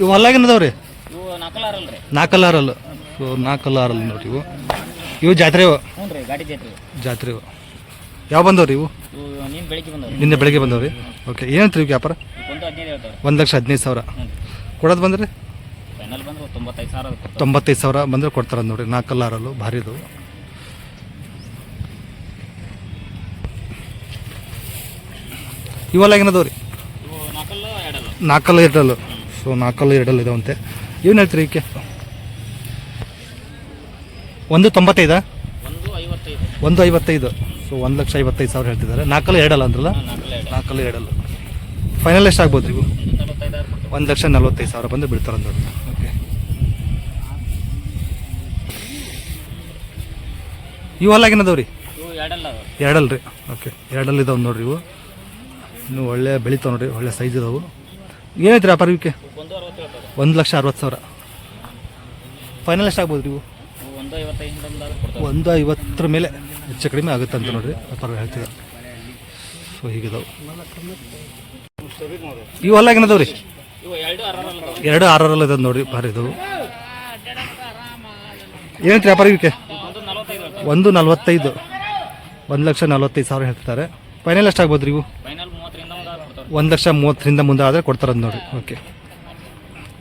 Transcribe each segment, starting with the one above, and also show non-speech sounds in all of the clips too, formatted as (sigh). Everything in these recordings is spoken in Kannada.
ಇವು ಇವು ನಾಕಲಾರಲ್ ನಾಲ್ಕಲ್ಲಾರಲ್ಲು ಸೊ ನಾಲ್ಕಲ್ಲಾರಲ್ಲ ನೋಡ್ರಿ ಇವು. ಇವು ಜಾತ್ರೆ ಇವು? ಹ್ಞೂ ರೀ ಗಾಡಿ ಜೈತ್ರಿ ಜಾತ್ರೆ ಇವು. ಯಾವ ಬಂದವ್ರಿ ಇವು? ಇವು ನೀನು ಬೆಳಿಗ್ಗೆ ಬಂದವ್ರಿ. ನಿನ್ನೆ ಬೆಳಗ್ಗೆ ಬಂದವ್ರಿ? ಓಕೆ ಏನಂತ ಇವು ವ್ಯಾಪಾರ? ಒಂದು ಹದಿನೈದು ಹೇಳ್ತಾವ್ರಿ. ಒಂದು ಲಕ್ಷ ಹದಿನೈದು ಸಾವಿರ. ಹ್ಞೂ ಕೊಡೋದು ಬಂದ್ರಿ? ಫೈನಲ್ ಬಂದ್ರೆ ತೊಂಬತ್ತೈದು ಸಾವಿರ ಬಂದ್ರೆ ಕೊಡ್ತಾರ ಸಾವಿರ ಬಂದರೆ ಕೊಡ್ತಾರೆ ನೋಡ್ರಿ. ನಾಲ್ಕಲ್ಲಾರಲ್ಲು ಭಾರಿ ಇದು. ಇವೆಲ್ಲ ಇವು ನಾಲ್ಕಲ್ಲ ಎರಡಲ್ಲ. ನಾಲ್ಕಲ್ಲ ಎರಡಲ್ಲು. ಸೊ ನಾಲ್ಕಲ್ಲ, ಎರಡಲ್ಲ ಇದಾವಂತೆ. ಏನು ಹೇಳ್ತೀರಿ ಈಕೆ? ಒಂದು ತೊಂಬತ್ತೈದಾ? ಒಂದು ಐವತ್ತೈದು. ಸೊ ಒಂದು ಲಕ್ಷ ಐವತ್ತೈದು ಸಾವಿರ ಹೇಳ್ತಿದ್ದಾರೆ. ನಾಲ್ಕಲ್ಲ, ಎರಡಲ್ಲ ಅಂದ್ರಲ್ಲ? ನಾಲ್ಕಲ್ಲಿ, ಎರಡಲ್ಲ. ಫೈನಲ್ ಎಷ್ಟು ಆಗ್ಬೋದು ಇವು ಒಂದು ಲಕ್ಷ ನಲ್ವತ್ತೈದು ಸಾವಿರ ಬಂದು ಬಿಡ್ತಾರೆ ಅಂದ್ರೆ. ಓಕೆ ಇವು ಅಲ್ಲಾಗಿನದವು ರೀ? ಎರಡಲ್ಲ ರೀ. ಓಕೆ ಎರಡಲ್ಲ ಇದಾವೆ ನೋಡ್ರಿ ಇವು. ಇನ್ನು ಒಳ್ಳೆ ಬೆಳೀತಾವೆ ನೋಡ್ರಿ, ಒಳ್ಳೆ ಸೈಜ್ ಇದಾವು. ಏನೈತ್ರಿ ಆ ಇವಕ್ಕೆ ಒಂದು ಹೇಳ್ತಾರೆ. ಲಕ್ಷ ಅರವತ್ತು ಸಾವಿರ. ಫೈನಲ್ ಎಷ್ಟು ಆಗ್ಬೋದು ಇವು ಇವು ಒಂದು ಐವತ್ತರ ಮೇಲೆ ಹೆಚ್ಚು ಕಡಿಮೆ ಆಗುತ್ತೆ ಅಂತ ನೋಡ್ರಿ ವ್ಯಾಪಾರ ಹೇಳ್ತೀವಿ. ಸೊ ಹೀಗಿದಾವೆ. ಇವೆಲ್ಲ ಏನದಾವ್ ರೀ ಇವು ಎರಡು ಆರರಲ್ಲಿ ಇದಾವೆ. ನೋಡ್ರಿ ಭಾರಿ ಇದಾವು. ಏನಂತ ವ್ಯಾಪಾರ ಇವಕ್ಕೆ ಒಂದು ನಲವತ್ತೈದು ಹೇಳ್ತಾರೆ. ಒಂದು ಲಕ್ಷ ನಲ್ವತ್ತೈದು ಸಾವಿರ ಹೇಳ್ತಾರೆ ಫೈನಲ್ ಎಷ್ಟು ಆಗ್ಬೋದು ರೀ ಇವು ಒಂದು ಲಕ್ಷ ಮೂವತ್ತರಿಂದ ಮುಂದೆ ಆದರೆ ಕೊಡ್ತಾರಂತ ನೋಡ್ರಿ ಓಕೆ.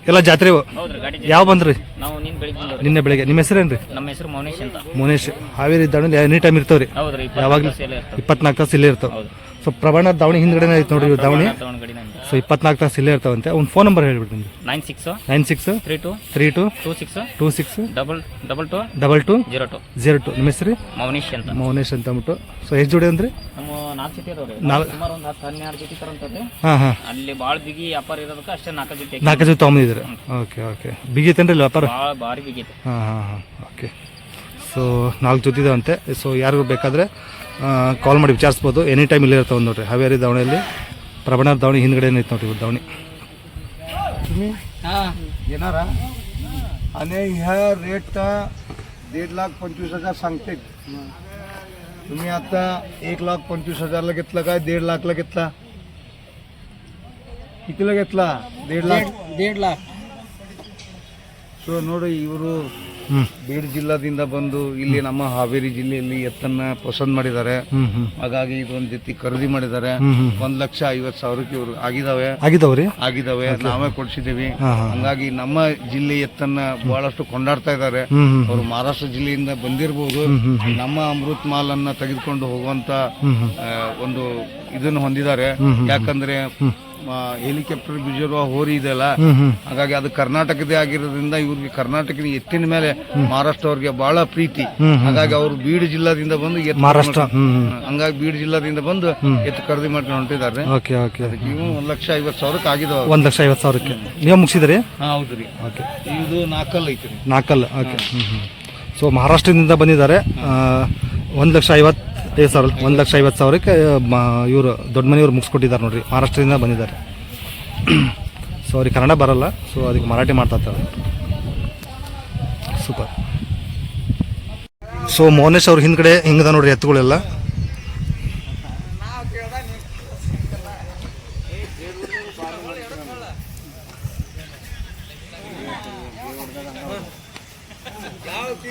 ಎಲ್ಲ ಜಾತ್ರೆ ಇವು ಹೌದ್ರಿ ಗಾಡಿ ಯಾವ ಬಂದ್ರಿ? ನಾವು ನೀನು ಬೆಳಿಗ್ಗೆ ಬಂದವ್ರಿ. ನಿನ್ನೆ ಬೆಳಿಗ್ಗೆ. ನಿಮ್ಮ ಹೆಸರು ರೀ ನಮ್ಮ ಹೆಸರು ಮೌನೇಶ್ ಅಂತ. ಮುನೇಶ್. ಹಾವೇರಿ ದಾವಣಿ ಎನಿ ಟೈಮ್ ಇರ್ತಾವ್ರಿ. ಹೌದ್ರಿ ಯಾವಾಗಲೂ ಎಲ್ಲ ಇರ್ತದೆ ಇಪ್ಪತ್ನಾಲ್ಕು ತಾಸು ಇಲ್ಲೇ ಇರ್ತಾವ. ಹೌದು. ಸೊ ಪ್ರಬಣ ದಾವಣಿ ಹಿಂದ್ಗಡೆನೇ ಐತೆ ನೋಡಿ ಇವು ದಾವಣಿ. ಸೊ ಇಪ್ಪತ್ನಾಲ್ಕು ತಾಸು ಇಲ್ಲೇ ಇರ್ತಾವಂತೆ ಅವ್ನ ಫೋನ್ ನಂಬರ್ ಹೇಳ್ಬಿಡ್ತೀನಿ nine six nine six three two three two two six two six double double two double two zero two zero two ನಿಮ್ಮ ಹೆಸರು? ಮೌನೇಶ್ ಅಂತ. ಮೌನೇಶ್ ಅಂತ ಅಂದ್ಬಿಟ್ಟು. ಸೊ ಎಷ್ಟು ಜೋಡಿ ಅಂದ್ರೆ? ನಾಲ್ಕು ಜೊತೆ ನಾಲ್ಕು- ಸುಮಾರು ಒಂದು ಹತ್ತು ಹನ್ನೆರಡು ಜೊತೆ ಹಾಂ ಹಾಂ. ಅಲ್ಲಿ ಭಾಳ ಬಿಗಿ ವ್ಯಾಪಾರ ಇರೋದಕ್ಕೆ ಅಷ್ಟೇ ನಾಲ್ಕು ಜೊತೆ ನಾಲ್ಕು ಜೊತೆ ಓಕೆ ಓಕೆ. ಬಿಗಿತೇನ್ರಿ ವ್ಯಾಪಾರ? ಭಾಳ ಭಾರಿ ಬಿಗಿತ್ತು ಹಾಂ ಹಾಂ ಹಾಂ. ಓಕೆ. ಸೊ ನಾಲ್ಕು ಜೊತೆ ಇದಾವಂತೆ. ಸೊ ಯಾರಿಗೂ ಬೇಕಾದರೆ ಕಾಲ್ ಮಾಡಿ ವಿಚಾರಿಸ್ಬೋದು ಎನಿ ಟೈಮ್ ಇಲ್ಲೇ ಇರ್ತಾವೆ ನೋಡ್ರಿ ಹಾವೇರಿ ದಾವಣಿಯಲ್ಲಿ ಪ್ರಬಣ ದಾವಣಿ ಹಿಂದ್ಗಡೆ ಐತೆ ನೋಡ್ರಿ ಇವ್ರ ದಾವಣಿ येणार हा? आणि ह्या रेटचा दीड लाख पंचवीस हजार सांगते तुम्ही आता एक लाख पंचवीस हजारला घेतला काय दीड लाखला घेतला कितीला घेतला दीड लाख ದೇಡ್ ಲಾಕ್ ಸೊ ನೋಡಿ ಇವರು ಹ್ಞೂ ಬೀಡ್ ಜಿಲ್ಲಾದಿಂದ ಬಂದು ಇಲ್ಲಿ ನಮ್ಮ ಹಾವೇರಿ ಜಿಲ್ಲೆಯಲ್ಲಿ ಎತ್ತನ್ನ ಪಸಂದ್ ಮಾಡಿದ್ದಾರೆ. ಹಾಗಾಗಿ ಇದೊಂದ್ ಜೊತೆ ಖರೀದಿ ಮಾಡಿದ್ದಾರೆ. ಒಂದ್ ಲಕ್ಷ ಐವತ್ ಸಾವಿರಕ್ಕೆ ಇವ್ರು ಆಗಿದಾವೆ. ಆಗಿದಾವ್ರಿ? ಆಗಿದಾವೆ. ನಾವೇ ಹಾಂ ಹಂಗಾಗಿ ನಮ್ಮ ಜಿಲ್ಲೆ ಎತ್ತನ್ನ ಬಹಳಷ್ಟು ಕೊಂಡಾಡ್ತಾ ಇದ್ದಾರೆ. ಅವರು ಮಹಾರಾಷ್ಟ್ರ ಜಿಲ್ಲೆಯಿಂದ ಬಂದಿರಬಹುದು ನಮ್ಮ ಅಮೃತ್ ಮಾಲ್ ಅನ್ನ ತೆಗೆದುಕೊಂಡು ಹೋಗುವಂತ ಒಂದು ಇದನ್ನು ಹೊಂದಿದ್ದಾರೆ. ಯಾಕಂದ್ರೆ ಹೆಲಿಕಾಪ್ಟರ್ ಬಿಜರುವ ಹೋರಿ ಇದೆಲ್ಲ ಹಾಗಾಗಿ ಅದು ಕರ್ನಾಟಕದೇ ಆಗಿರೋದ್ರಿಂದ ಇವ್ರಿಗೆ ಕರ್ನಾಟಕದ ಎತ್ತಿನ ಮೇಲೆ ಮಹಾರಾಷ್ಟ್ರ ಅವ್ರಿಗೆ ಬಹಳ ಪ್ರೀತಿ. ಹಾಗಾಗಿ ಅವರು ಬೀಡ್ ಜಿಲ್ಲಾದಿಂದ ಬಂದು ಮಹಾರಾಷ್ಟ್ರ ಹಂಗಾಗಿ ಬೀಡ್ ಜಿಲ್ಲಾದಿಂದ ಬಂದು ಎತ್ತು ಖರೀದಿ ಮಾಡ್ಕೊಂಡು ಹೊಂಟಿದ್ದಾರೆ ಓಕೆ ಓಕೆ. ಇವು ಒಂದ್ ಲಕ್ಷ ಐವತ್ ಸಾವಿರಕ್ಕೆ ಆಗಿದೆ ಒಂದ್ ಲಕ್ಷ ಐವತ್ ಸಾವಿರಕ್ಕೆ. ನೀವು ಮುಗಿಸಿದ್ರಿ? ಹೌದ್ರಿ ಓಕೆ. ಇದು ನಾಲ್ಕಲ್ ಐತ್ರಿ. ನಾಲ್ಕಲ್ ಓಕೆ. ಸೊ ಮಹಾರಾಷ್ಟ್ರದಿಂದ ಬಂದಿದ್ದಾರೆ. ಒಂದು ಲಕ್ಷ ಐವತ್ತೈದು ಸಾವಿರ, ಒಂದು ಲಕ್ಷ ಐವತ್ತು ಸಾವಿರಕ್ಕೆ ಇವರು ದೊಡ್ಡ ಮನೆಯವ್ರು ಮುಗಿಸ್ಕೊಟ್ಟಿದ್ದಾರೆ ನೋಡಿರಿ. ಮಹಾರಾಷ್ಟ್ರದಿಂದ ಬಂದಿದ್ದಾರೆ. (clears throat) ಸೊ ಅವ್ರಿಗೆ ಕನ್ನಡ ಬರಲ್ಲ. ಸೊ ಅದಕ್ಕೆ ಮರಾಠಿ ಮಾಡ್ತಾ ಇರ್ತಾರೆ ಸೂಪರ್ ಸೊ ಮೋನೇಶ್ ಅವ್ರ ಹಿಂದ್ಗಡೆ ಹಿಂಗದ ನೋಡ್ರಿ ಎತ್ತುಗಳೆಲ್ಲ?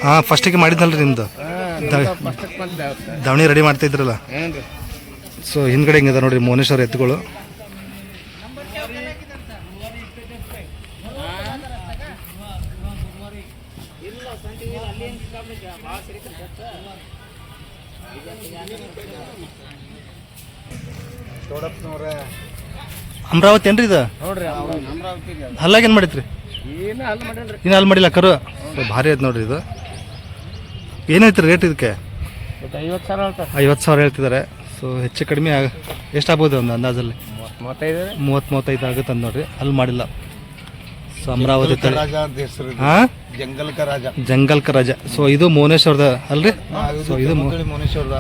ಹಾಂ ಫಸ್ಟಿಗೆ ಮಾಡಿದ್ನಲ್ರಿ ನಿಮ್ದು. ದಾವಣಿ ರೆಡಿ ಮಾಡ್ತಾ ಇದ್ರಲ್ಲ? ಸೊ ಹಿಂದ್ಗಡೆ ಹಿಂಗದ ನೋಡ್ರಿ ಮೋನೇಶ್ವರ ಎತ್ತುಗಳು. ಅಮರಾವತಿ ಏನ್ರಿ ಇದು? ಹಲ್ಲಾಗ ಏನು ಮಾಡಲ್ರಿ. ಇನ್ನು ಅಲ್ಲಿ ಮಾಡಿಲ್ಲ ಕರು. ಭಾರಿ ಐತೆ ನೋಡ್ರಿ ಇದು. ಏನೈತ್ರಿ ರೇಟ್ ಇದಕ್ಕೆ? ಐವತ್ತು ಸಾವಿರ ಹೇಳ್ತಾರೆ. ಐವತ್ತು ಸಾವಿರ ಹೇಳ್ತಿದ್ದಾರೆ. ಸೊ ಹೆಚ್ಚು ಕಡಿಮೆ ಆಗ- ಎಷ್ಟಾಗ್ಬೋದು ಒಂದು ಅಂದಾಜಲ್ಲಿ? ಮೂವತ್ತೈದು ಮೂವತ್ತು ಮೂವತ್ತೈದು ಆಗುತ್ತೆ ಅಂತ ನೋಡ್ರಿ. ಅಲ್ಲಿ ಮಾಡಿಲ್ಲ. ಸೊ ಅಮರಾವತಿ ತಳಿ. ಹಾಂ? ಜಂಗಲ್ಕ ರಾಜ. ಜಂಗಲ್ ಕ ರಾಜ. ಸೊ ಇದು ಮೋನೇಶ್ ಅವ್ರದ ಅಲ್ರಿ? ಸೊ ಇದು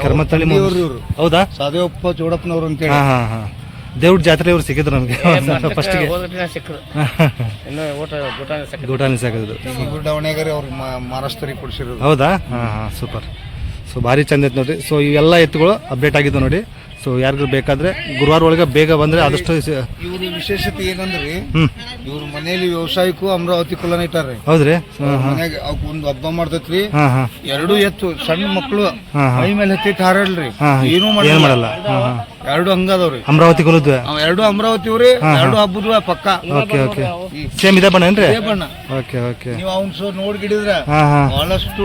ಕರ್ಮತಳಿ ಇವ್ರು ಹೌದಾ? ಸಾದೇವಪ್ಪ ಚೌಡಪ್ಪನವ್ರು ಅಂತೇಳಿ. ಹಾಂ ಹಾಂ ಹಾಂ. ದೇವ್ರ ಜಾತ್ರೆ ಅವ್ರು ಸಿಕ್ಕಿದ್ರು ನಮಗೆ. ಫಸ್ಟ್ಗೆ ಸಿಕ್ಕರು ಇನ್ನು ಊಟ ಸಿಕ್ಕ ಗೂಟಾನಿ ಸಾಕಿದ್ರು ಮಹಾರಾಷ್ಟ್ರಿಗೆ ಕೊಡಿಸಿರೋದು. ಹೌದಾ? ಹಾಂ ಹಾಂ ಸೂಪರ್. ಸೊ ಭಾರಿ ಚಂದ ಐತೆ ನೋಡ್ರಿ. ಸೊ ಇವೆಲ್ಲ ಎತ್ತುಗಳು ಅಪ್ಡೇಟ್ ಆಗಿದ್ದು ನೋಡಿ. ಸೊ ಯಾರಿಗೂ ಬೇಕಾದ್ರೆ ಗುರುವಾರ ಒಳಗೆ ಬೇಗ ಬಂದ್ರೆ ಆದಷ್ಟು ಸ- ಇವ್ರ ವಿಶೇಷತೆ ಏನಂದ್ರಿ ಇವ್ರ ಮನೆಯಲ್ಲಿ ವ್ಯವಸಾಯಕ್ಕೂ ಅಮರಾವತಿ ಕುಲನ ಇಟ್ಟಾರ್ರಿ. ಹೌದ್ರಿ? ಒಂದು ಹಾಂ ಮನ್ಯಾಗ ಅವಕ್ ಒಂದ್ ಹಬ್ಬ ಮಾಡ್ತೈತ್ರಿ. ಹಾಂ ಹಾಂ ಎರಡು ಎತ್ತು ಸಣ್ಣ ಮಕ್ಕಳು ಹಾಂ ಹಾಂ ಮೈ ಮೇಲೆ ಹತ್ತಿ ಹಾರಾಡ್ರಿ ಹಾಂ ಏನೂ ಏನು ಮಾಡಲ್ಲ. ಮಾಡಲ್ಲ. ಹಾಂ ಹಾಂ ಎರಡು ಹಂಗದವ್ರಿ ಅಮರಾವತಿ ಕುಲದ್ವೆ? ಅವ್ ಎರಡು ಅಮರಾವತಿ ಅವ್ರಿ ಎರಡು ಹಬ್ಬದ ಪಕ್ಕ. Okay okay. ಸೇಮ್ ಇದೆ ಬಣ್ಣ ಏನ್ರಿ? ಇದೇ ಬಣ್ಣ. Okay okay. ನೀವು ಅವ್ನ ಸೊ ನೋಡ್ಗಿಡಿದ್ರ ಹಾಂ ಹಾಂ. ಬಹಳಷ್ಟು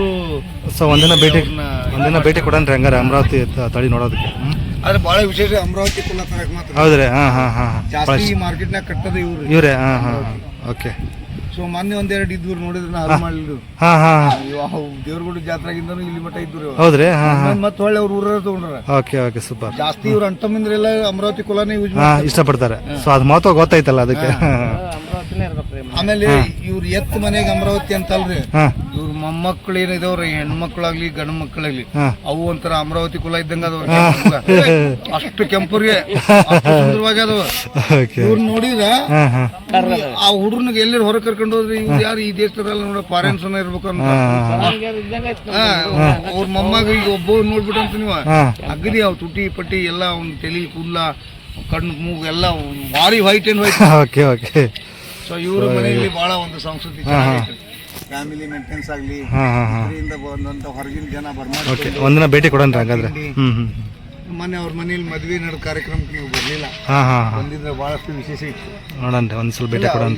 ಸೊ ಒಂದಿನ ಭೇಟಿ ಒಂದಿನ ಭೇಟಿ ಕೊಡನ್ರಿ ಹಂಗಾರೆ ಅಮರಾವತಿ ತ- ತಳಿ ನೋಡೋದಕ್ಕೆ. ಹ್ಮ್? ಆದ್ರೆ ಬಹಳ ವಿಶೇಷ ಅಮರಾವತಿ ಕುಲ ತರಕ್ ಮಾತ್ರ. ಹೌದ್ರಿ ಹಾಂ ಹಾಂ ಹಾಂ ಜಾಸ್ತಿ ಮಾರ್ಕೆಟ್ನಾಗ ಕಟ್ಟದ ಇವ್ರು. ಇವರೇ ಹಾಂ ಹಾಂ ಓಕೆ. ಸೊ ಮೊನ್ನೆ ಒಂದೆರಡು ಇದ್ವರು ನೋಡಿದ್ರೆ ನಾ ಅರ್ಥ ಮಾಡಿದ್ರು ಹಾಂ ಹಾಂ ದೇವ್ರಗುಡಿ ಜಾತ್ರಾಗಿಂದನು ಇಲ್ಲಿ ಮಟ್ಟ ಇದ್ರು ಹೌದ್ರಿ ಹಾಂ ಹಾಂ. ಮತ್ತೆ ಹೊಳ್ಳಿ ಅವ್ರ ಊರ ತಗೊಂಡ್ರ. Okay okay super. ಜಾಸ್ತಿ ಇವ್ರು ಅಂಟಮಿಂದ್ರೆಲ್ಲ ಅಮರಾವತಿ ಕುಲನೇ ಯೂಸ್ ಹಾಂ ಇಷ್ಟಪಡ್ತಾರೆ. ಸೊ ಅದು ಮಹತ್ವ ಗೊತ್ತಾಯ್ತಲ್ಲ ಅದಕ್ಕೆ. ಆಮೇಲೆ ಇವ್ರ ಎತ್ತ ಮನೆಗೆ ಅಮರಾವತಿ ಅಂತಲ್ರಿ. ಮೊಮ್ಮಕ್ಳು ಏನಿದಾವ್ರಿ ಹೆಣ್ಮಕ್ಳಾಗ್ಲಿ ಗಂಡ ಮಕ್ಕಳಾಗ್ಲಿ ಅವು ಒಂಥರ ಅಮರಾವತಿ ಕುಲ ಇದ್ದಂಗ ಅದಾವ್ರಿ. ಅಷ್ಟು ಕೆಂಪುರಿಗೆ ಅಷ್ಟು ಸುಂದರವಾಗಿ ಅದಾವ. ಇವ್ರ ನೋಡಿದ್ರ ಆ ಹುಡುಗನಿಗೆ ಎಲ್ಲಿ ಹೊರ ಕರ್ಕೊಂಡು ಹೋದ್ರಿ? ಇವ್ರು ಯಾರು ಈ ದೇಶದಲ್ಲ ನೋಡ ಫಾರೆನ್ಸ್ ಇರ್ಬೇಕು ಅಂತ. ಅವ್ರ ಮೊಮ್ಮಗ ಈಗ ಒಬ್ಬ ನೋಡ್ಬಿಟ್ಟು ಅಂತ ನೀವು. ಅಗದಿ ಅವ್ ತುಟಿ ಪಟ್ಟಿ ಎಲ್ಲ ಅವ್ನ ತೆಲಿ ಕೂದಲ ಕಣ್ಣು ಮೂಗು ಎಲ್ಲ ಭಾರಿ white and white okay okay so ಇವ್ರ ಮನೆಯಲ್ಲಿ ಬಹಳ ಒಂದು ಸಂಸ್ಕೃತಿ ಫ್ಯಾಮಿಲಿ ಮೇಂಟೆನೆನ್ಸ್ ಆಗಲಿ ಹಾಂ ಹಾಂ ಹಾಂ. ಇದರಿಂದ ಬಂದಂತ ಹೊರಗಿನ ಜನ ಬರ್ಮಾಡಿ ಓಕೆ ಒಂದಿನ ಭೇಟಿ ಕೊಡೋಣ ಹಂಗಾದ್ರೆ. ಹ್ಞೂ ಹ್ಞೂ ಮೊನ್ನೆ ಅವ್ರ ಮನೇಲಿ ಮದ್ವೆ ನಡೆದ ಕಾರ್ಯಕ್ರಮಕ್ಕೆ ನೀವು ಬರಲಿಲ್ಲ. ಹಾಂ ಹಾಂ ಹಾಂ. ಬಂದಿದ್ರೆ ಬಹಳಷ್ಟು ವಿಶೇಷ ಇತ್ತು. ನೋಡನ್ರಿ ಒಂದ್ಸಲ ಭೇಟಿ ಕೊಡೋಣ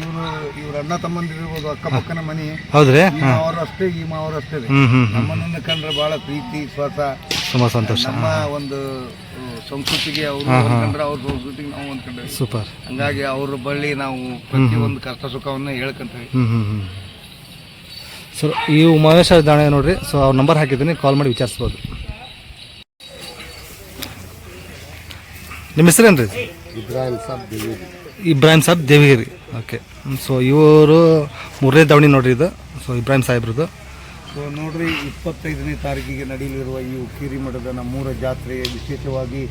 ಇವ್ರು ಅಣ್ಣ ತಮ್ಮಂದಿರ್ಬೋದು ಅಕ್ಕಪಕ್ಕನ ಮನೆ. ಹೌದ್ರಿ? ಈ ಅಷ್ಟೇ ಈ ಮಾವರಷ್ಟೇ ರೀ. ಹ್ಞೂ ಹ್ಞೂ ಹ್ಞೂ ನಮ್ಮನ್ನ ಕಂಡ್ರೆ ಬಹಳ ಪ್ರೀತಿ ವಿಶ್ವಾಸ. ತುಂಬ ಸಂತೋಷ. ನಮ್ಮ ಒಂದು ಸಂಸ್ಕೃತಿಗೆ ಅವ್ರು ಕಂಡ್ರೆ ಅವ್ರ ಸಂಸ್ಕೃತಿಗೆ ನಾವು ಅಂದ್ಕೊಂಡ್ರೆ ಸೂಪರ್. ಹಂಗಾಗಿ ಅವ್ರ ಬಳ್ಳಿ ನಾವು ಪ್ರತಿ ಒಂದು ಕಷ್ಟ ಸುಖವನ್ನ ಹೇಳ್ಕೊಂತೀವಿ. ಹ್ಞೂ ಹ್ಞೂ ಹ್ಞೂ ಸರ್ ಈ ಉಮಾವೇಶ ದಾಣೆ ನೋಡ್ರಿ. ಸೊ ಅವ್ರ ನಂಬರ್ ಹಾಕಿದ್ದೀನಿ. ಕಾಲ್ ಮಾಡಿ ವಿಚಾರಿಸ್ಬೋದು. ನಿಮ್ಮ ಹೆಸರೇನು ರೀ ಇಬ್ರಾಹಿಂ ಸಾಬ್ ದೇವಿ ಇಬ್ರಾಹಿಂ ಸಾಬ್ ದೇವಿಗಿರಿ. ಓಕೆ ಸೊ ಇವರು ಮೂರನೇ ದಾವಣಿ ನೋಡ್ರಿ ಇದು. ಸೊ ಇಬ್ರಾಹಿಂ ಸಾಹೇಬ್ರದ್ದು ಸೊ ನೋಡ್ರಿ ಇಪ್ಪತ್ತೈದನೇ ತಾರೀಕಿಗೆ ನಡೆಯಲಿರುವ ಈ ಉಕ್ಕೇರಿ ಮಠದ ನಮ್ಮೂರ ಜಾತ್ರೆ ವಿಶೇಷವಾಗಿ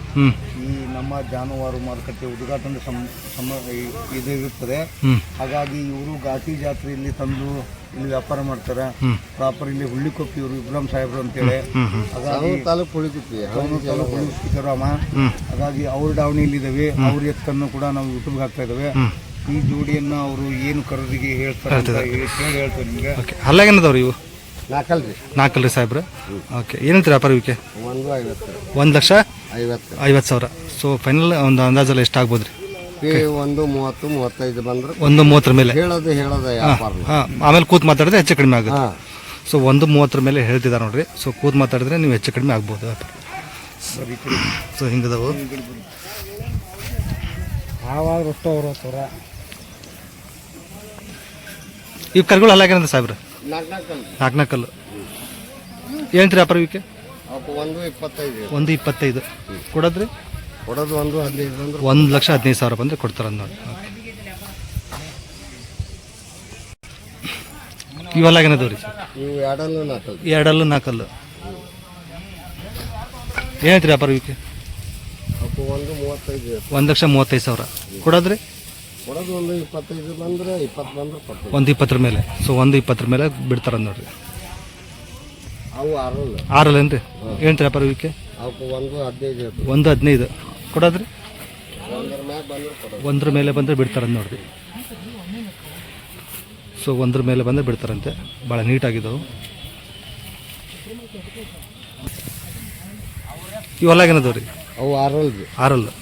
ಈ ನಮ್ಮ ಜಾನುವಾರು ಮಾರುಕಟ್ಟೆ ಉದ್ಘಾಟನೆ ಸಂ ಸಮ ಇದಿರುತ್ತದೆ. ಹಾಗಾಗಿ ಇವರು ಘಾಟಿ ಜಾತ್ರೆಯಲ್ಲಿ ತಂದು ಇಲ್ಲಿ ವ್ಯಾಪಾರ ಮಾಡ್ತಾರೆ. ಪ್ರಾಪರ್ ಇಲ್ಲಿ ಹುಳ್ಳಿಕೊಪ್ಪಿ ಇವರು ಇಬ್ರಾಹಿಂ ಸಾಹೇಬ್ರು ಅಂತೇಳಿ. ಹಾಗಾಗಿ ತಾಲೂಕು ಹುಳಿಕೊಪ್ಪಿ ತಾಲೂಕು ಹಾಗಾಗಿ ಅವ್ರ ಡಾವಣಿಯಲ್ಲಿ ಇದಾವೆ ಅವ್ರ ಎತ್ತನ್ನು ಕೂಡ ನಾವು ಯೂಟ್ಯೂಬ್ಗೆ ಹಾಕ್ತಾ ಇದಾವೆ ಈ ಜೋಡಿಯನ್ನ ಅವರು ಏನು ಖರೀದಿಗೆ ಹೇಳ್ತಾರೆ ಹೇಳಿ ಹೇಳ್ತಾರೆ ನಿಮಗೆ. ಓಕೆ ಅಲ್ಲಾಗೇನದವ್ರಿ ಇವು? ನಾಲ್ಕಲ್ರಿ. ನಾಲ್ಕಲ್ರಿ ಸಾಹೇಬ್ರು? ಓಕೆ ಏನಂತೀರಿ ವ್ಯಾಪಾರ ಇವಕ್ಕೆ ಒಂದು ಐವತ್ತು. ಒಂದು ಲಕ್ಷ ಐವತ್ತು. ಐವತ್ತು ಸಾವಿರ. ಸೊ ಫೈನಲ್ ಒಂದು ಅಂದಾಜಲ್ಲಿ ಎಷ್ಟು ಆಗ್ಬೋದು ರೀ ಒಂದು ಮೂವತ್ತು ಮೂವತ್ತೈದು ಬಂದ್ರೆ ಒಂದು ಮೂವತ್ತರ ಮೇಲೆ. ಹೇಳೋದು ಹೇಳೋದು ವ್ಯಾಪಾರ. ಹಾಂ ಆಮೇಲೆ ಕೂತ್ ಮಾತಾಡಿದ್ರೆ ಹೆಚ್ಚು ಕಡಿಮೆ ಆಗುತ್ತೆ. ಹಾಂ. ಸೊ ಒಂದು ಮೂವತ್ತರ ಮೇಲೆ ಹೇಳ್ತಿದ್ದಾರೆ ನೋಡ್ರಿ. ಸೊ ಕೂತ್ ಮಾತಾಡಿದ್ರೆ ನೀವು ಹೆಚ್ಚು ಕಡಿಮೆ ಆಗ್ಬೋದು ವ್ಯಾಪಾರ. ಸೊ ಹಿಂಗದವು ಆವಾಗ ಅವ್ರ ಇವು ಕರ್ಗಳು ಅಲ್ಲಾಗಿರಂತ ಸಾಹೇಬ್ರ? ನಾಲ್ಕು ನಾಲ್ಕು ನಾಲ್ಕು ನಾಲ್ಕಲ್ಲು ಏನಂತೀರಿ ವ್ಯಾಪಾರ ಇವಕ್ಕೆ ಅವಕ್ಕೆ ಒಂದು ಇಪ್ಪತ್ತೈದು ಒಂದು ಇಪ್ಪತ್ತೈದು. ಕೊಡೋದ್ರಿ? ಕೊಡೋದು ಒಂದು ಹದಿನೈದು ಅಂದ್ರೆ ಒಂದು ಲಕ್ಷ ಹದಿನೈದು ಸಾವಿರ ಬಂದರೆ ಕೊಡ್ತಾರೆ ನೋಡಿ. ಇವೆಲ್ಲ ಏನದವು ರೀ ಇವು ಎರಡಲ್ಲೂ ನಾಲ್ಕು ಎರಡಲ್ಲು ನಾಲ್ಕಲ್ಲು. ಏನೈತ್ರಿ ರೀ ಅವಕ್ಕೆ ಒಂದು ಮೂವತ್ತೈದು ಒಂದು ಲಕ್ಷ ಮೂವತ್ತೈದು ಸಾವಿರ. ಕೊಡೋದ್ರಿ? ಕೊಡೋದು ಒಂದು ಇಪ್ಪತ್ತೈದು ಬಂದ್ರೆ ಇಪ್ಪತ್ತು ಬಂದ್ರೆ ಕೊಡ್ತೀವಿ. ಒಂದು ಇಪ್ಪತ್ತರ ಮೇಲೆ. ಸೊ ಒಂದು ಇಪ್ಪತ್ತರ ಮೇಲೆ ಬಿಡ್ತಾರೆ ನೋಡ್ರಿ. ಅವು ಆರಲ್ಲ. ಆರಲ್ಲೇನು ರೀ ಏನು ವ್ಯಾಪಾರ ಇವಕ್ಕೆ ಅವಕ್ಕೆ ಒಂದು ಹದಿನೈದು ಇರ್ತದೆ ಒಂದು ಹದಿನೈದು. ಕೊಡೋದ್ರಿ? ಒಂದರ ಮ್ಯಾಗ ಬಂದ್ರೆ ಕೊಡೋದು. ಒಂದ್ರ ಮೇಲೆ ಬಂದರೆ ಬಿಡ್ತಾರಂತ ನೋಡ್ರಿ. ಸೊ ಒಂದ್ರ ಮೇಲೆ ಬಂದರೆ ಬಿಡ್ತಾರಂತೆ. ಭಾಳ ನೀಟಾಗಿದ್ದವು ಇವೆಲ್ಲ ಏನದವು ರೀ ಅವು ಆರಲ್ಲ. ರೀ ಆರಲ್ಲು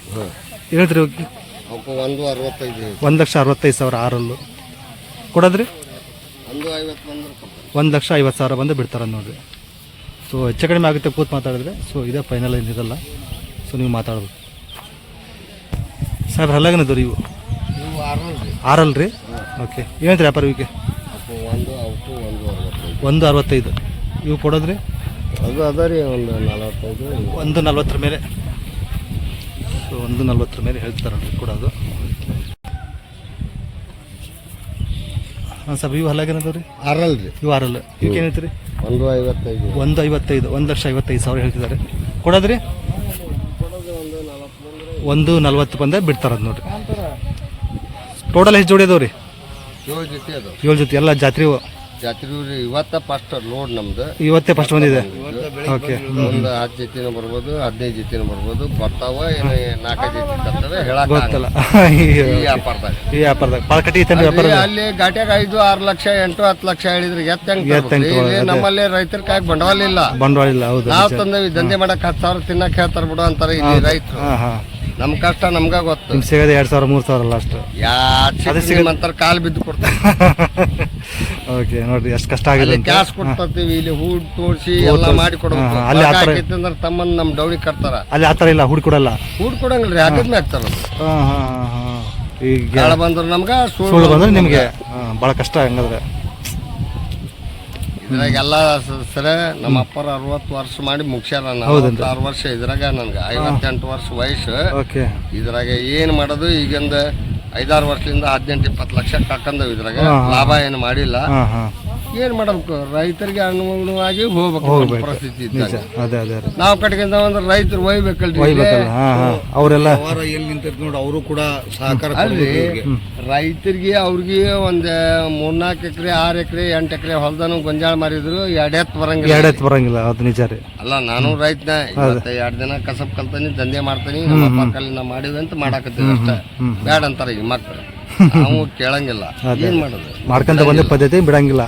ಹೇಳ್ತೀರಿ ಇವಕ್ಕೆ ಅವಕ್ಕೆ ಒಂದು ಅರವತ್ತೈದು ಒಂದು ಲಕ್ಷ ಅರವತ್ತೈದು ಸಾವಿರ ಆರಲ್ಲು. ಕೊಡೋದ್ರಿ? ಒಂದು ಐವತ್ತು ಬಂದ್ರೆ ಒಂದು ಲಕ್ಷ ಐವತ್ತು ಸಾವಿರ ಬಂದು ಬಿಡ್ತಾರೆ ನೋಡ್ರಿ. ಸೊ ಹೆಚ್ಚು ಕಡಿಮೆ ಆಗುತ್ತೆ ಕೂತ್ ಮಾತಾಡಿದ್ರೆ. ಸೊ ಇದೇ ಫೈನಲ್ ಏನಿರಲ್ಲ ಸೊ ನೀವು ಮಾತಾಡೋದು ಸರ್ ಹಲ್ಲಾಗನದು ರೀ ಇವು. ರೀ. ಆರಲ್ ರೀ? ಓಕೆ ಏನಂತ ವ್ಯಾಪಾರ ಇವಕ್ಕೆ ಒಂದು ಅವಕ್ಕೂ ಒಂದು ಅರವತ್ತೈದು. ಒಂದು ಅರವತ್ತೈದು. ಇವು ಕೊಡೋದ್ರಿ? ಅದು ಅದ ರೀ ಒಂದು ನಲವತ್ತೈದು. ಒಂದು ನಲ್ವತ್ತರ ಮೇಲೆ. ಒಂದು ನಲ್ವತ್ತರ ಮೇಲೆ ಹೇಳ್ತಾರೆ ಕೊಡೋದು ಹಾಂ ಸರ್ ಇವು ಹಲ್ಲಾಗೇನದು ರೀ? ಆರಲ್ ರೀ. ಇವು ಆರಲ್. ಇವಕ್ಕೆ ರೀ ಒಂದು ಐವತ್ತೈದು. ಒಂದು ಐವತ್ತೈದು ಒಂದು ಲಕ್ಷ ಐವತ್ತೈದು ಸಾವಿರ ಹೇಳ್ತಿದ್ದಾರೆ. ಕೊಡೋದ್ರಿ? ಕೊಡೋದು ಒಂದು ನಲ್ವತ್ತು ಬಂದ ಬಿಡ್ತಾರದು ನೋಡ್ರಿ. ಟೋಟಲ್ ಎಷ್ಟು ಜೋಡಿ ಅದಾವ ರೀ? ಏಳು ಜೊತೆ ಅದು ಏಳು ಜೊತೆ ಎಲ್ಲ ಜಾತ್ರೆ ಜಾತ್ರೆ ಇವತ್ತ ಫಸ್ಟ್ ಲೋಡ್ ನಮ್ದು. ಇವತ್ತೇ ಫಸ್ಟ್ ಬಂದಿದೆ. ಓಕೆ ಒಂದು ಹತ್ತು ಜೊತೆನೂ ಬರ್ಬೋದು ಹದಿನೈದು ಜೊತೆನೂ ಬರ್ಬೋದು. ಬರ್ತಾವ ಏನು ನಾಲ್ಕೈದು ಜೊತೆ ತರ್ತವೆ ಹೇಳಕ್ ಗೊತ್ತಲ್ಲ. (laughs) ಈ ಈ ವ್ಯಾಪಾರದಾಗ. ವ್ಯಾಪಾರದಾಗ. ಕಟ್ಟಿ ಐತೇನ್ರಿ ವ್ಯಾಪಾರ ಅಲ್ಲಿ- ಗಾಟ್ಯಾಗ ಐದು ಆರು ಲಕ್ಷ ಎಂಟು ಹತ್ತು ಲಕ್ಷ ಹೇಳಿದ್ರೆ. ಎತ್ತ ಹೆಂಗ್ ಎತ್ತ ಇಲ್ಲಿ ನಮ್ಮಲ್ಲಿ ರೈತರ ಕಾಯಿ ಬಂಡವಾಳ ಇಲ್ಲ. ಬಂಡವಾಳ ಇಲ್ಲ ಹೌದು. ನಾವು ತಂದೇವಿ ದಂಧೆ ಮಾಡಕ್ ಹತ್ತು ಸಾವಿರ ತಿನ್ನಕ್ ಹೇಳ್ತಾರ ಬಿಡು ಅಂತಾರೆ ಇಲ್ಲಿ ರೈತರು. ಹಾಂ ಹಾಂ ನಮ್ ಕಷ್ಟ ನಮ್ಗ ಗೊತ್ತು. ನಿಮ್ಗೆ ಸಿಗೋದು ಎರಡು ಸಾವಿರ ಮೂರು ಸಾವಿರ ಲಾಸ್ಟ್ ಯಾರು ಅಂತಾರ ಕಾಲ್ ಬಿದ್ದು ಕೊಡ್ತಾರೆ. ಓಕೆ ನೋಡ್ರಿ ಎಷ್ಟು ಕಷ್ಟ ಆಗಿದೆ ಅಲ್ಲಿ ಕ್ಯಾಶ್ ಕೊಡ್ತೀವಿ ಇಲ್ಲಿ ಹೂಡ್ ತೋರಿಸಿ ಎಲ್ಲ ಮಾಡಿ ಕೊಡ್ತಾರೆ ಅಲ್ಲಿ ಆ ಥರ- ಅಂದ್ರೆ ತಮ್ಮನ್ ನಮ್ ಡೌಳಿ ಕಟ್ತಾರ. ಅಲ್ಲಿ ಆ ಥರ ಇಲ್ಲ ಹೂಡ್ ಕೊಡಲ್ಲ. ಹೂಡ್ ಹಾಕ್ತಾರ ಹಾಂ ಹಾಂ ಹಾಂ ಹಾಂ. ಈಗ ಬಂದ್ರೆ ನಮ್ಗೆ ನಮ್ಗ ಸುಳ್ಳು ಬಂದ್ರೆ ನಿಮಗೆ. ಭಾಳ ಕಷ್ಟ ಹಂಗಾದ್ರೆ. ಇದ್ರಾಗ ಎಲ್ಲ ಸರ ನಮ್ಮ ಅಪ್ಪರ ಅರವತ್ತು ವರ್ಷ ಮಾಡಿ ಮುಗ್ಸ್ಯಾರ ನಾನು ಆರು ವರ್ಷ ಇದ್ರಾಗ ನನ್ಗೆ ಐವತ್ತೆಂಟು ವರ್ಷ ವಯಸ್ಸು. ಇದ್ರಾಗ ಏನ್ ಮಾಡೋದು ಈಗಿಂದ ಐದಾರು ವರ್ಷದಿಂದ ಹದಿನೆಂಟು ಇಪ್ಪತ್ತು ಲಕ್ಷ ಕಕ್ಕಂದವ್ ಇದ್ರಾಗ. ಲಾಭ ಏನು ಮಾಡಿಲ್ಲ. ಏನ್ ಮಾಡಬೇಕು ರೈತರಿಗೆ ಅನುಗುಣವಾಗಿ ಹೋಗ್ಬೇಕು ಹೋಗ್ಬೇಕು. ಪರಿಸ್ಥಿತಿ ನಿಜ. ಇದ್ದಾಗ. ಅದೇ ಅದೇ ರೀ ನಾವು ಒಂದು ರೈತರು ಒಯ್ಬೇಕಲ್ರಿ. ಒಯ್ಬೇಕಲ್ಲ ಹಾಂ ಹಾಂ. ಅವರೆಲ್ಲ ವ್ಯವಹಾರ ಎಲ್ಲಿ ನೋಡಿ ಅವರು ಕೂಡ ಸಹಕಾರ ಅಲ್ರಿ. ಕೊಡ್ಬೇಕು ಇವ್ರಿಗೆ. ರೈತರಿಗೆ ಅವ್ರಿಗೆ ಒಂದ್ ಮೂರ್ನಾಲ್ಕು ಎಕರೆ ಆರು ಎಕರೆ ಎಂಟು ಎಕರೆ ಹೊಲ್ದನು ಗೊಂಜಾಳ ಮಾರಿದ್ರು ಎರಡ್ ಎತ್ತು ಬರಂಗಿಲ್ಲ. ಎರಡು ಎತ್ತು ಬರಂಗಿಲ್ಲ ಅದು ನಿಜ ರೀ. ಅಲ್ಲ ನಾನು ರೈತನ ಇವತ್ತ ಎರಡ್ ದಿನ ಕಸಬ್ ಕಲ್ತಾನಿ ದಂಧೆ ಮಾಡ್ತಾನಿ ನಮ್ಮ ಅಪ್ಪ ಕಲ್ಲಿನ ಮಾಡಿದ್ವಿ ಅಂತ ಮಾಡಾಕತ್ತೀವಿ ಅಷ್ಟ. ಬ್ಯಾಡ ಅಂತಾರ ಈಗ ಮಕ್ಳು. ನಾವು ಕೇಳಂಗಿಲ್ಲ. ಏನ್ ಮಾಡೋದು? ಮಾಡ್ಕೊಂತ ಬಂದ ಪದ್ಧತಿ ಬಿಡಂಗಿಲ್ಲ.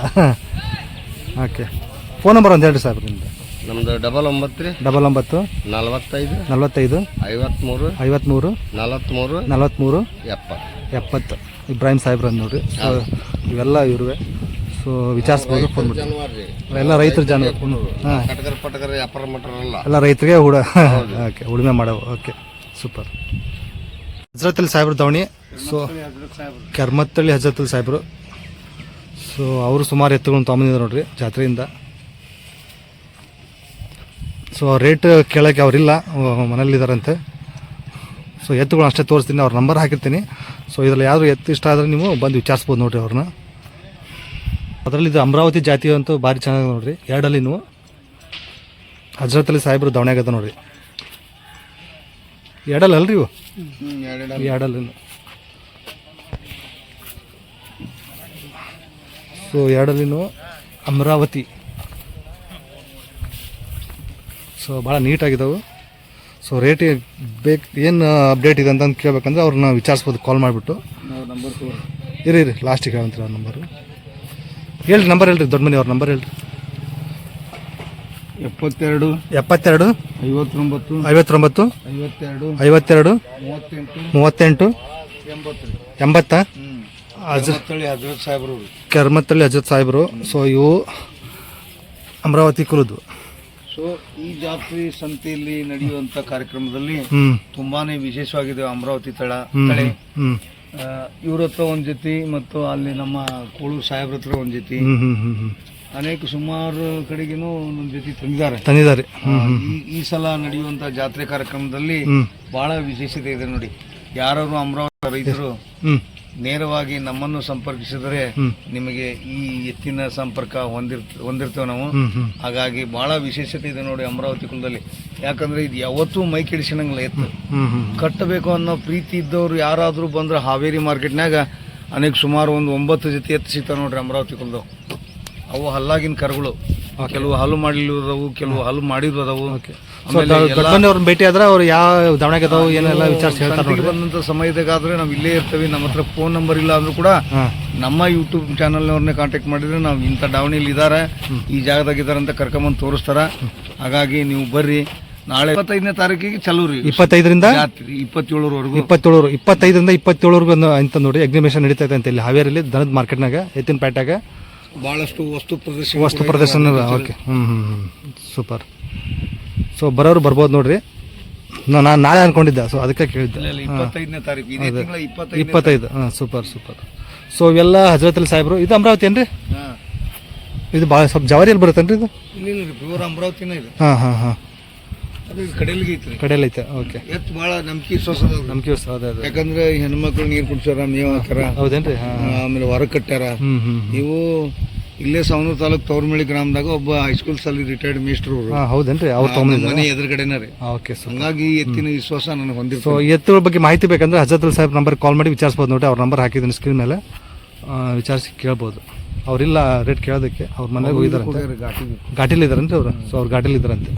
ಓಕೆ ಫೋನ್ ನಂಬರ್ ಒಂದು ಹೇಳ್ರಿ ಸರ್ ನಿಮ್ದು. ನಮ್ದು ಡಬಲ್ ಒಂಬತ್ತು ರೀ. ಡಬಲ್ ಒಂಬತ್ತು. ನಲವತ್ತೈದು. ನಲವತ್ತೈದು. ಐವತ್ಮೂರು. ಐವತ್ತ್ಮೂರು ನಲವತ್ಮೂರು. ನಲ್ವತ್ತ್ಮೂರು ಎಪ್ಪತ್ತು. ಎಪ್ಪತ್ತು. ಇಬ್ರಾಹಿಂ ಸಾಹೇಬ್ರ ನೋಡ್ರಿ ಸೊ ಇವೆಲ್ಲ ಇರುವೆ ಸೊ ವಿಚಾರಿಸ್ಬೋದು ಫೋನ್ ಮಾಡಿ ಜಾನುವಾರು ಎಲ್ಲ ರೈತರು ಜನವರಿ. ಹಾಂ. ವ್ಯಾಪಾರ ಎಲ್ಲ ರೈತರಿಗೆ ಹುಡ ಓಕೆ (laughs) ಉಳುಮೆ ಮಾಡೋ ಓಕೆ ಸೂಪರ್ ಹಜರತಲ್ಲಿ ಸಾಹೇಬ್ರ ದವಣಿ. ಸೊ, ಕೆರ್ಮತ್ತಳ್ಳಿ ಹಜರತಲ್ಲಿ ಸಾಹೇಬ್ರು. ಸೊ, ಅವರು ಸುಮಾರು ಎತ್ತುಗಳನ್ನು ತೊಗೊಂಬಂದಿದ್ದಾರೆ ನೋಡ್ರಿ ಜಾತ್ರೆಯಿಂದ. ಸೊ ರೇಟ್ ಕೇಳೋಕ್ಕೆ ಅವರಿಲ್ಲ ಮನೇಲಿದ್ದಾರಂತೆ ಸೊ ಎತ್ತುಗಳು ಅಷ್ಟೇ ತೋರಿಸ್ತೀನಿ, ಅವ್ರ ನಂಬರ್ ಹಾಕಿರ್ತೀನಿ. ಸೊ, ಇದರಲ್ಲಿ ಯಾರು ಎತ್ತು ಇಷ್ಟ ಆದರೆ ನೀವು ಬಂದು ವಿಚಾರಿಸ್ಬೋದು ನೋಡ್ರಿ ಅವ್ರನ್ನ ಅದರಲ್ಲಿ ಇದು ಅಮರಾವತಿ ಜಾತಿ ಅಂತೂ ಭಾರಿ ಚೆನ್ನಾಗಿ ನೋಡ್ರಿ. ಎರಡಲ್ಲಿ ನೀವು ಹಜರತಲ್ಲಿ ಸಾಹೇಬ್ರು ದವಣೆಗದ ನೋಡ್ರಿ. ಎರಡಲ್ಲ ಅಲ್ರಿ ಇವು ಎರಡಲ್ಲ. ಸೊ ಎರಡಲ್ಲಿನೂ ಅಮರಾವತಿ. ಸೊ ಭಾಳ ನೀಟಾಗಿದ್ದಾವೆ ಸೊ ರೇಟ್ ಬೇಕು ಏನು ಅಪ್ಡೇಟ್ ಇದೆ ಅಂತಂದು ಕೇಳಬೇಕಂದ್ರೆ ಅವ್ರನ್ನ ವಿಚಾರಿಸ್ಬೋದು ಕಾಲ್ ಮಾಡಿಬಿಟ್ಟು. ಇರಿ ಇರಿ ಲಾಸ್ಟಿಗೆ ಹೇಳಂತೀರ ಅವ್ರ ನಂಬರು ಹೇಳ್ರಿ ನಂಬರ್ ಹೇಳ್ರಿ ದೊಡ್ಡ ಮನೆ ಅವ್ರ ನಂಬರ್ ಹೇಳ್ರಿ. ಎಪ್ಪತ್ತೆರಡು ಎಪ್ಪತ್ತೆರಡು ಐವತ್ತೊಂಬತ್ತು ಐವತ್ತೊಂಬತ್ತು ಐವತ್ತೆರಡು ಐವತ್ತೆರಡು ಮೂವತ್ತೆಂಟು ಮೂವತ್ತೆಂಟು ಎಂಬತ್ತು. ಎಂಬತ್ತ? ಅಜ ಹತ್ತಳ್ಳಿ ಹಜರತ್ ಸಾಹೇಬ್ರು. ಕೆರ್ಮತ್ತಳ್ಳಿ ಅಜತ್ ಸಾಹೇಬರು. ಸೊ ಇವು ಅಮರಾವತಿ ಕುಲದ್ದು ಸೊ ಈ ಜಾತ್ರೆ ಸಂತೆಯಲ್ಲಿ ನಡೆಯುವಂತ ಕಾರ್ಯಕ್ರಮದಲ್ಲಿ ತುಂಬಾನೇ ವಿಶೇಷವಾಗಿದೆ ಅಮರಾವತಿ ತಳ ತಳೆ. ಇವ್ರ ಹತ್ರ ಒಂದ್ ಜೊತೆ ಮತ್ತು ಅಲ್ಲಿ ನಮ್ಮ ಕೋಳು ಸಾಹೇಬ್ರ ಹತ್ರ ಒಂದ್ ಜೊತೆ. ಅನೇಕ ಸುಮಾರು ಕಡೆಗೇನು ಒಂದೊಂದ್ ಜೊತೆ ತಂದಿದ್ದಾರೆ. ತಂದಿದ್ದಾರೆ. ಈ ಈ ಸಲ ನಡೆಯುವಂತ ಜಾತ್ರೆ ಕಾರ್ಯಕ್ರಮದಲ್ಲಿ ಬಹಳ ವಿಶೇಷತೆ ಇದೆ ನೋಡಿ. ಯಾರು ಅಮರಾವತಿ ರೈತರು ನೇರವಾಗಿ ನಮ್ಮನ್ನು ಸಂಪರ್ಕಿಸಿದರೆ ನಿಮಗೆ ಈ ಎತ್ತಿನ ಸಂಪರ್ಕ ಹೊಂದಿರ್ ಹೊಂದಿರ್ತೇವೆ ನಾವು. ಹಾಗಾಗಿ ಬಹಳ ವಿಶೇಷತೆ ಇದೆ ನೋಡಿ ಅಮರಾವತಿ ಕುಲದಲ್ಲಿ. ಯಾಕಂದ್ರೆ ಇದು ಯಾವತ್ತೂ ಮೈ ಕೆಡಿಸಿನಂಗಿಲ್ಲ ಎತ್ತು. ಕಟ್ಟಬೇಕು ಅನ್ನೋ ಪ್ರೀತಿ ಇದ್ದವ್ರು ಯಾರಾದರೂ ಬಂದ್ರೆ ಹಾವೇರಿ ಮಾರ್ಕೆಟ್ನಾಗ ಅನೇಕ ಸುಮಾರು ಒಂದು ಒಂಬತ್ತು ಜೊತೆ ಎತ್ತು ಸಿಗ್ತಾವೆ ನೋಡ್ರಿ ಅಮರಾವತಿ ಕುಲದವು. ಅವು ಹಲ್ಲಾಗಿನ ಕರುಗಳು. ಕೆಲವು ಹಲ್ಲು ಮಾಡಿಲ್ಲದವು ಕೆಲವು ಹಲ್ಲು ಮಾಡಿದ್ರು ಅದಾವು ಸೊ ದೊಡ್ಡಮನೆ ಅವ್ರನ್ನ ಭೇಟಿ ಆದ್ರೆ ಅವ್ರು ಯಾವ ದಾವಣಗೆ ಅದಾವು ಏನೆಲ್ಲ ವಿಚಾರಿಸಿ ಹೇಳ್ತಾರೆ ಬಂದಂಥ ಸಮಯದಾಗಾದ್ರೆ ನಾವು ಇಲ್ಲೇ ಇರ್ತೇವೆ ನಮ್ಮ ಹತ್ರ ಫೋನ್ ನಂಬರ್ ಇಲ್ಲ ಅಂದ್ರೂ ಕೂಡ ನಮ್ಮ ಯೂಟ್ಯೂಬ್ ಚಾನಲ್ನವ್ರನ್ನೇ ಕಾಂಟ್ಯಾಕ್ಟ್ ಮಾಡಿದ್ರೆ ನಾವು ಇಂಥ ಡಾವಣಿಲಿ ಇದ್ದಾರೆ ಈ ಜಾಗದಾಗ ಇದ್ದಾರೆ ಅಂತ ಕರ್ಕೊಂಬಂದು ತೋರಿಸ್ತಾರ. ಹಾಗಾಗಿ ನೀವು ಬರ್ರಿ. ನಾಳೆ ಇಪ್ಪತ್ತೈದನೇ ತಾರೀಕಿಗೆ ಚಲೋ ರೀ ಇಪ್ಪತ್ತೈದರಿಂದ ಇಪ್ಪತ್ತೇಳರವರೆಗೂ. ಇಪ್ಪತ್ತೇಳರು ಇಪ್ಪತ್ತೈದರಿಂದ ಇಪ್ಪತ್ತೇಳವರೆಗೂ ಅಂತ ನೋಡಿ ಎಕ್ಸಿಬಿಷನ್ ನಡೀತಾ ಇದೆ ಅಂತ ಇಲ್ಲಿ ಹಾವೇರಿಯಲ್ಲಿ ದನದ ಮಾರ್ಕೆಟ್ನಾಗ ಎತ್ತಿನ ಪೇಟ್ಯಾಗ ಬಹಳಷ್ಟು ವಸ್ತು ಪ್ರದರ್ಶನ ವಸ್ತು ಪ್ರದರ್ಶನ ಓಕೆ ಹ್ಞೂ ಹ್ಞೂ ಹ್ಞೂ ಸೂಪರ್ ಸೊ ಬರೋರು ಬರ್ಬೋದು ನೋಡ್ರಿ. ನಾ- ನಾನು ನಾಳೆ ಅನ್ಕೊಂಡಿದ್ದೆ ಸೊ ಅದಕ್ಕೆ ಕೇಳಿದ್ದೆ. ಇಪ್ಪತ್ತೈದನೇ ತಾರೀಕು ಇದೇ ತಿಂಗಳ ಇಪ್ಪತ್ತೈದು ಇಪ್ಪತ್ತೈದು. ಹಾಂ ಸೂಪರ್ ಸೂಪರ್ ಸೊ ಇವೆಲ್ಲ ಹಜರತ್ ಹಜರತಲ್ಲಿ ಸಾಹೇಬರು. ಇದು ಅಮರಾವತಿ ಏನ್ರಿ? ಇದು ಭಾಳ ಸ್ವಲ್ಪ ಜವಾರಿಯಲ್ಲಿ ಬರುತ್ತೇನ್ರಿ ಇದು? ಇಲ್ಲ ಇಲ್ಲ ಪ್ಯೂರ್ ಅಮರಾವತಿನೇ ಇದೆ. ಹಾಂ ಹಾಂ ಹಾಂ. ಐತ್ರಿ. ಕಡೆಯಲ್ಲಿ ಐತೆ ಓಕೆ ಎತ್ತು ಬಹಳ ನಂಬಿಕೆ ವಿಶ್ವಾಸ ನಂಬಿಕೆ ನಮ್ಗೆ ಅದೇ ಅದೇ ಯಾಕಂದ್ರೆ ಹೆಣ್ಮಕ್ಳು ನೀರು ಕುಡ್ಸ್ಯಾರ ಮೇವ್ ಹಾಕ್ಯಾರ. ಹೌದೇನ್ರಿ? ಆಮೇಲೆ ಹೊರ ಕಟ್ಟ್ಯಾರ. ಇವು ಇಲ್ಲೇ ಸಾವನೂರು ತಾಲೂಕು ತವರ್ಮಳಿ ಗ್ರಾಮದಾಗ ಒಬ್ಬ ಹೈಸ್ಕೂಲ್ ಸಲ್ಲಿ ರಿಟೈರ್ಡ್ ಮೇಸ್ಟ್ರು ಅವರು. ಹೌದೇನ್ರಿ? ಅವ್ರು ಮನೆ ಎದುರುಗಡೆನೇ ರೀ. ಓಕೆ ಹಂಗಾಗಿ ಎತ್ತಿನ ವಿಶ್ವಾಸ ನನಗೆ ಸೊ ಎತ್ತರ ಬಗ್ಗೆ ಮಾಹಿತಿ ಬೇಕಂದ್ರೆ ಹಜರತ್ ಸಾಹೇಬ್ ನಂಬರ್ ಕಾಲ್ ಮಾಡಿ ವಿಚಾರಿಸ್ಬೋದು ನೋಡಿ. ಅವ್ರ ನಂಬರ್ ಹಾಕಿದ್ದೀನಿ ಸ್ಕ್ರೀನ್ ಮೇಲೆ. ವಿಚಾರಿಸಿ ಕೇಳ್ಬೋದು. ಅವರಿಲ್ಲ ರೇಟ್ ಕೇಳೋದಕ್ಕೆ ಅವ್ರ ಮನೆಗೆ ಹೋಗಿದ್ದಾರೆ ಘಾಟಿಲಿದ್ದಾರಂತೆ ಅವರು? ಸೊ ಅವ್ರು ಘಾಟಿಲಿ ಇದ್ದಾರಂತೆ